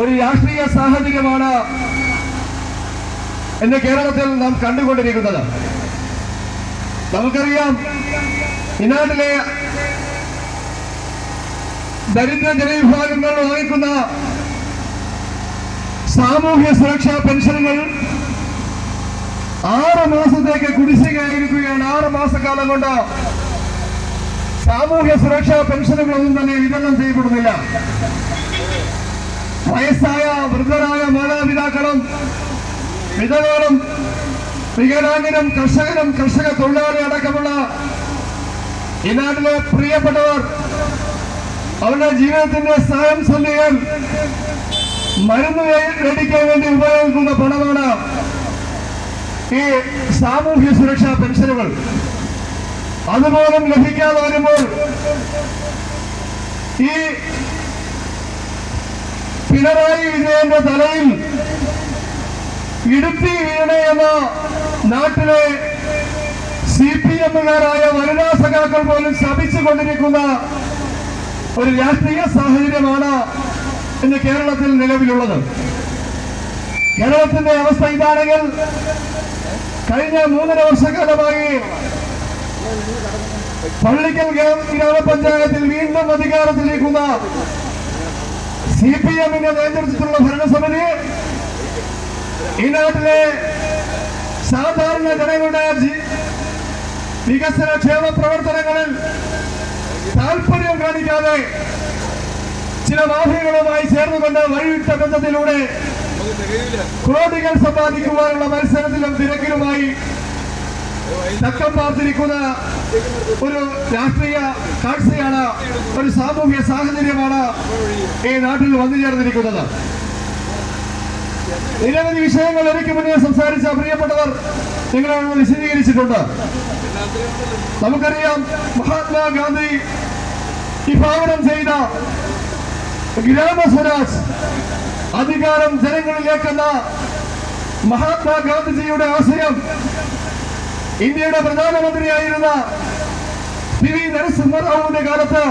ഒരു രാഷ്ട്രീയ സാഹചര്യമാണ് ഇന്ന് കേരളത്തിൽ നാം കണ്ടുകൊണ്ടിരിക്കുന്നത്. നമുക്കറിയാം ഇനാട്ടിലെ ദരിദ്ര ജനവിഭാഗങ്ങൾ വാങ്ങിക്കുന്ന സാമൂഹ്യ സുരക്ഷാ പെൻഷനുകൾ ആറ് മാസത്തേക്ക് കുടിശ്ശികയായിരിക്കുകയാണ്. ആറ് മാസക്കാലം കൊണ്ട് സാമൂഹ്യ സുരക്ഷാ പെൻഷനുകളൊന്നും തന്നെ വിതരണം ചെയ്യപ്പെടുന്നില്ല. വയസ്സായ വൃദ്ധരായ മാതാപിതാക്കളും വിധവകളും വികലാംഗനും കർഷകനും കർഷക തൊഴിലാളി അടക്കമുള്ള ഈ നാട്ടിലെ പ്രിയപ്പെട്ടവർ അവരുടെ ജീവിതത്തിന്റെ സ്ഥലം സന്ധികൾ മരുന്ന് മേടിക്കാൻ വേണ്ടി ഉപയോഗിക്കുന്ന പണമാണ് ഈ സാമൂഹ്യ സുരക്ഷാ പെൻഷനുകൾ. അതുപോലും ലഭിക്കാതെ വരുമ്പോൾ ഈ പിണറായി വിജയന്റെ തലയിൽ ഇടുത്തി വീണ എന്ന നാട്ടിലെ സി പി എമ്മുകാരായ വനിതാ സഖാക്കൾ പോലും ശപിച്ചുകൊണ്ടിരിക്കുന്ന ഒരു രാഷ്ട്രീയ സാഹചര്യമാണ് ഇന്ന് കേരളത്തിൽ നിലവിലുള്ളത്. കേരളത്തിന്റെ അവസ്ഥ ഇതാണെങ്കിൽ കഴിഞ്ഞ മൂന്നര വർഷക്കാലമായി പള്ളിക്കൽ ഗ്രാമ- ഗ്രാമപഞ്ചായത്തിൽ വീണ്ടും അധികാരത്തിലേക്കുന്ന സി പി എമ്മിന്റെ നേതൃത്വത്തിലുള്ള ഭരണസമിതി ഈ നാട്ടിലെ സാധാരണ ജനങ്ങളുടെ വികസന ക്ഷേമ പ്രവർത്തനങ്ങളിൽ താല്പര്യം കാണിക്കാതെ ചില മാഫിയകളുമായി ചേർന്നുകൊണ്ട് വഴിവിട്ട ബന്ധത്തിലൂടെ കോടികൾ സമ്പാദിക്കുവാനുള്ള മത്സരത്തിലും തിരക്കിലുമായി തക്കം പാർത്തിരിക്കുന്ന ഒരു രാഷ്ട്രീയ കാഴ്ചയാണ് ഒരു സാമൂഹ്യ സാഹചര്യമാണ് ഈ നാട്ടിൽ വന്നു ചേർന്നിരിക്കുന്നത്. നിരവധി വിഷയങ്ങൾ എനിക്ക് മുന്നേ സംസാരിച്ച പ്രിയപ്പെട്ടവർ നിങ്ങളോട് വിശദീകരിച്ചിട്ടുണ്ട്. നമുക്കറിയാം മഹാത്മാഗാന്ധി വിഭാവനം ചെയ്ത ഗ്രാമ സ്വരാജ് അധികാരം ജനങ്ങളിലേക്കെന്ന മഹാത്മാഗാന്ധിജിയുടെ ആശയം ഇന്ത്യയുടെ പ്രധാനമന്ത്രിയായിരുന്ന പി വി നരസിംഹറാവുവിന്റെ കാലത്ത്